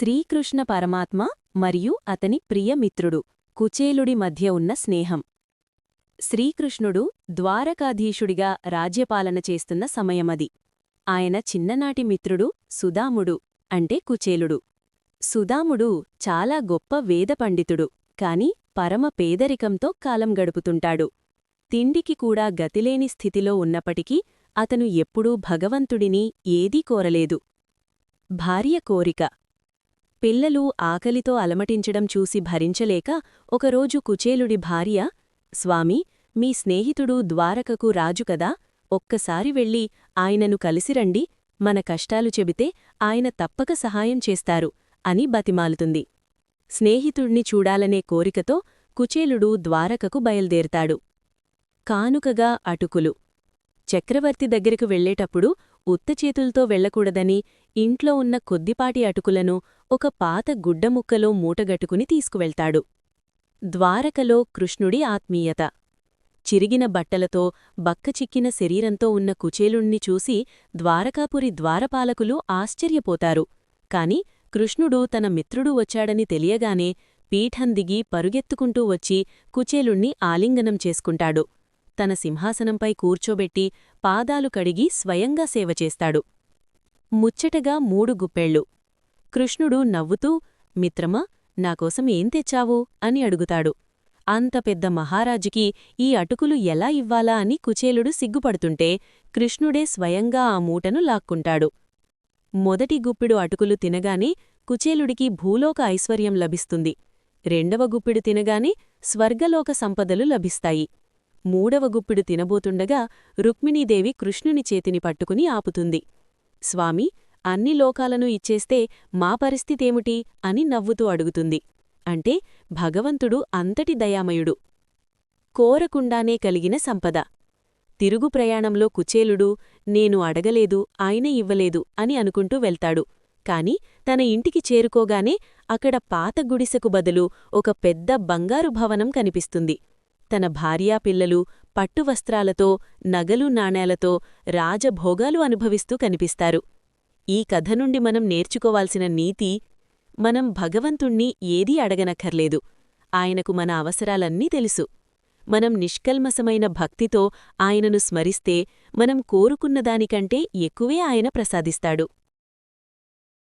శ్రీకృష్ణ పరమాత్మ మరియు అతని ప్రియమిత్రుడు కుచేలుడి మధ్య ఉన్న స్నేహం. శ్రీకృష్ణుడు ద్వారకాధీశుడిగా రాజ్యపాలన చేస్తున్న సమయమది. ఆయన చిన్ననాటి మిత్రుడు సుదాముడు అంటే కుచేలుడు. సుదాముడు చాలా గొప్ప వేద పండితుడు కాని పరమ పేదరికంతో కాలం గడుపుతుంటాడు. తిండికి కూడా గతిలేని స్థితిలో ఉన్నప్పటికీ అతను ఎప్పుడూ భగవంతుడిని ఏదీ కోరలేదు. భార్య కోరిక పిల్లలు ఆకలితో అలమటించడం చూసి భరించలేక ఒకరోజు కుచేలుడి భార్య స్వామి మీ స్నేహితుడు ద్వారకకు రాజు కదా ఒక్కసారి వెళ్ళి ఆయనను కలిసిరండి మన కష్టాలు చెబితే ఆయన తప్పక సహాయం చేస్తారు అని బతిమాలుతుంది. స్నేహితుణ్ణి చూడాలనే కోరికతో కుచేలుడు ద్వారకకు బయల్దేరతాడు. కానుకగా అటుకులు. చక్రవర్తి దగ్గరకు వెళ్ళేటప్పుడు ఉత్తచేతులతో వెళ్ళకూడదని ఇంట్లో ఉన్న కొద్దిపాటి అటుకులను ఒక పాత గుడ్డముక్కలో మూటగట్టుకుని తీసుకువెళ్తాడు. ద్వారకలో కృష్ణుడి ఆత్మీయత. చిరిగిన బట్టలతో బక్కచిక్కిన శరీరంతో ఉన్న కుచేలుణ్ణి చూసి ద్వారకాపురి ద్వారపాలకులు ఆశ్చర్యపోతారు. కాని కృష్ణుడు తన మిత్రుడు వచ్చాడని తెలియగానే పీఠం దిగి పరుగెత్తుకుంటూ వచ్చి కుచేలుణ్ణి ఆలింగనం చేసుకుంటాడు. తన సింహాసనంపై కూర్చోబెట్టి పాదాలు కడిగి స్వయంగా సేవ చేస్తాడు. ముచ్చటగా మూడు గుప్పెళ్ళు. కృష్ణుడు నవ్వుతూ మిత్రమా నాకోసం ఏం తెచ్చావు? అని అడుగుతాడు. అంత పెద్ద మహారాజుకి ఈ అటుకులు ఎలా ఇవ్వాలా అని కుచేలుడు సిగ్గుపడుతుంటే కృష్ణుడే స్వయంగా ఆ మూటను లాక్కుంటాడు. మొదటి గుప్పిడు అటుకులు తినగానే కుచేలుడికి భూలోక ఐశ్వర్యం లభిస్తుంది. రెండవ గుప్పిడు తినగానే స్వర్గలోక సంపదలు లభిస్తాయి. మూడవ గుప్పిడు తినబోతుండగా రుక్మిణీదేవి కృష్ణుని చేతిని పట్టుకుని ఆపుతుంది. స్వామి అన్ని లోకాలను ఇచ్చేస్తే మా పరిస్థితేమిటి? అని నవ్వుతూ అడుగుతుంది. అంటే భగవంతుడు అంతటి దయామయుడు. కోరకుండానే కలిగిన సంపద. తిరుగు ప్రయాణంలో కుచేలుడు నేను అడగలేదు ఆయన ఇవ్వలేదు అని అనుకుంటూ వెళ్తాడు. కాని తన ఇంటికి చేరుకోగానే అక్కడ పాత గుడిసెకు బదులు ఒక పెద్ద బంగారు భవనం కనిపిస్తుంది. తన భార్యా పిల్లలు పట్టువస్త్రాలతో నగలు నాణేలతో రాజభోగాలు అనుభవిస్తూ కనిపిస్తారు. ఈ కథ నుండి మనం నేర్చుకోవాల్సిన నీతి మనం భగవంతుణ్ణి ఏదీ అడగనక్కర్లేదు. ఆయనకు మన అవసరాలన్నీ తెలుసు. మనం నిష్కల్మసమైన భక్తితో ఆయనను స్మరిస్తే మనం కోరుకున్నదానికంటే ఎక్కువే ఆయన ప్రసాదిస్తాడు.